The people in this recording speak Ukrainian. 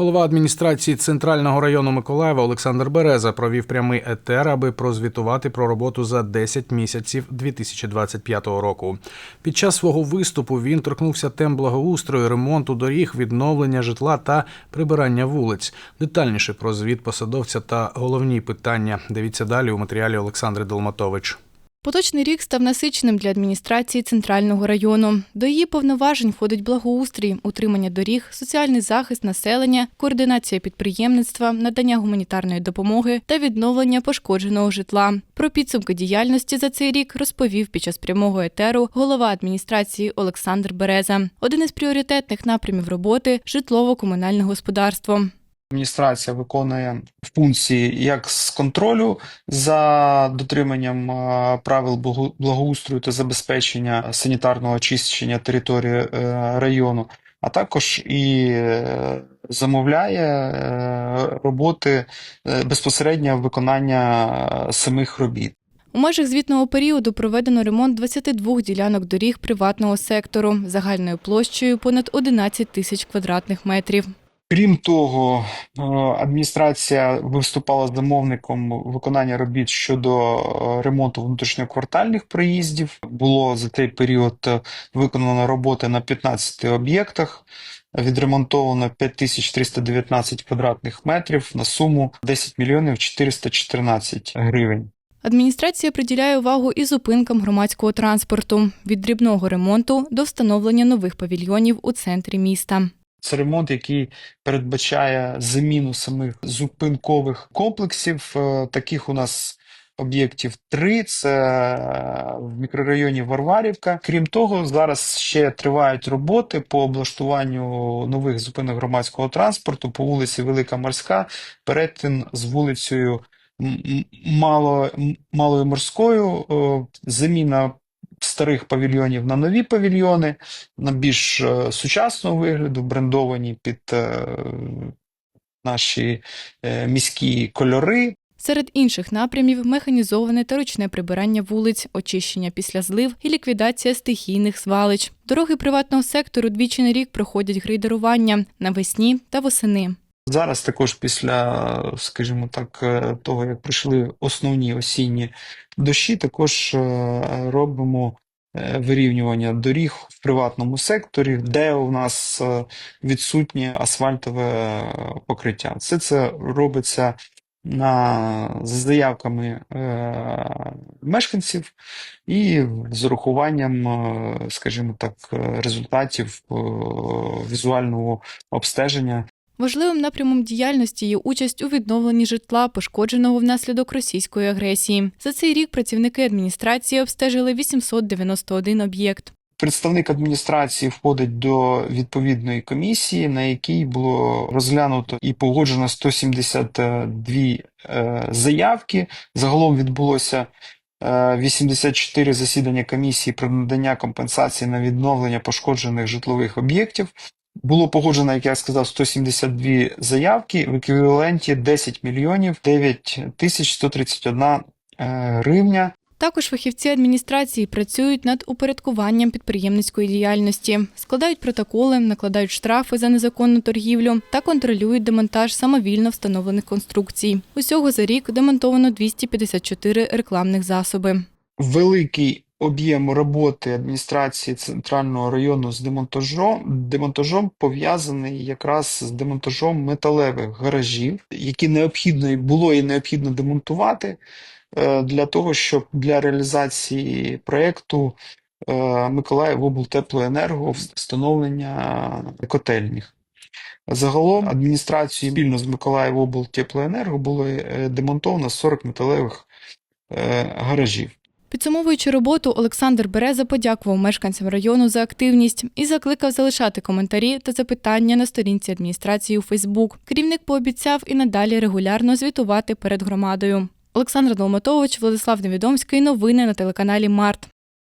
Голова адміністрації центрального району Миколаєва Олександр Береза провів прямий етер, аби прозвітувати про роботу за 10 місяців 2025 року. Під час свого виступу він торкнувся тем благоустрою, ремонту доріг, відновлення житла та прибирання вулиць. Детальніше про звіт посадовця та головні питання. Дивіться далі у матеріалі Олександри Долматович. Поточний рік став насиченим для адміністрації центрального району. До її повноважень входить благоустрій, утримання доріг, соціальний захист населення, координація підприємництва, надання гуманітарної допомоги та відновлення пошкодженого житла. Про підсумки діяльності за цей рік розповів під час прямого етеру голова адміністрації Олександр Береза. Один із пріоритетних напрямів роботи житлово-комунальне господарство. Адміністрація виконує функції як з контролю за дотриманням е, правил благо- благоустрою та забезпечення санітарного очищення території е, району, а також і е, замовляє роботи безпосередньо виконання самих робіт. У межах звітного періоду проведено ремонт 22 ділянок доріг приватного сектору загальною площею понад 11 тисяч квадратних метрів. Крім того, е, адміністрація виступала замовником виконання робіт щодо е, ремонту внутрішньоквартальних проїздів. Було за цей період е, виконано роботи на 15 об'єктах. Відремонтовано 5319 квадратних метрів на суму 10 мільйонів 414 гривень. Адміністрація приділяє увагу і зупинкам громадського транспорту від дрібного ремонту до встановлення нових павільйонів у центрі міста. Це ремонт, який передбачає заміну самих зупинкових комплексів. Е, Таких у нас об'єктів три. Це е, в мікрорайоні Варварівка. Крім того, зараз ще тривають роботи по облаштуванню нових зупинок громадського транспорту по вулиці Велика Морська, перетин з вулицею Мало, Малою Морською, е, заміна старих павільйонів на нові павільйони на більш е, сучасного вигляду, брендовані під е, наші е, міські кольори. Серед інших напрямів механізоване та ручне прибирання вулиць, очищення після злив і ліквідація стихійних свалищ. Дороги приватного сектору двічі на рік проходять грейдерування навесні та восени. Зараз також після, скажімо так, е, того, як прийшли основні осінні дощі, також е, робимо е, вирівнювання доріг в приватному секторі, де у нас відсутнє асфальтове покриття. Все це робиться на, заявками мешканців і з урахуванням, скажімо так, результатів візуального обстеження Важливим напрямом діяльності є участь у відновленні житла, пошкодженого внаслідок російської агресії. За цей рік працівники адміністрації обстежили 891 об'єкт. Представник адміністрації входить до відповідної комісії, на якій було розглянуто і погоджено 172 е, заявки. Загалом відбулося е, 84 засідання комісії про надання компенсації на відновлення пошкоджених житлових об'єктів. Було погоджено, як я сказав, 172 заявки в еквіваленті 10 мільйонів 9 тисяч 131 е, гривня. Також фахівці адміністрації працюють над упорядкуванням підприємницької діяльності, складають протоколи, накладають штрафи за незаконну торгівлю та контролюють демонтаж самовільно встановлених конструкцій. Усього за рік демонтовано 254 рекламних засоби. великий об'єм роботи адміністрації центрального району з демонтажом, демонтажом пов'язаний якраз з демонтажом металевих гаражів, які необхідно було і необхідно демонтувати е, для того, щоб для реалізації проєкту е, Миколаїв облтеплоенерго встановлення котельних. Загалом адміністрацією спільно з Миколаїв облтеплоенерго було е, демонтовано 40 металевих гаражів. Підсумовуючи роботу, Олександр Береза подякував мешканцям району за активність і закликав залишати коментарі та запитання на сторінці адміністрації у Фейсбук. Керівник пообіцяв і надалі регулярно звітувати перед громадою. Олександр Долматович, Владислав Невідомський. Новини на телеканалі Март.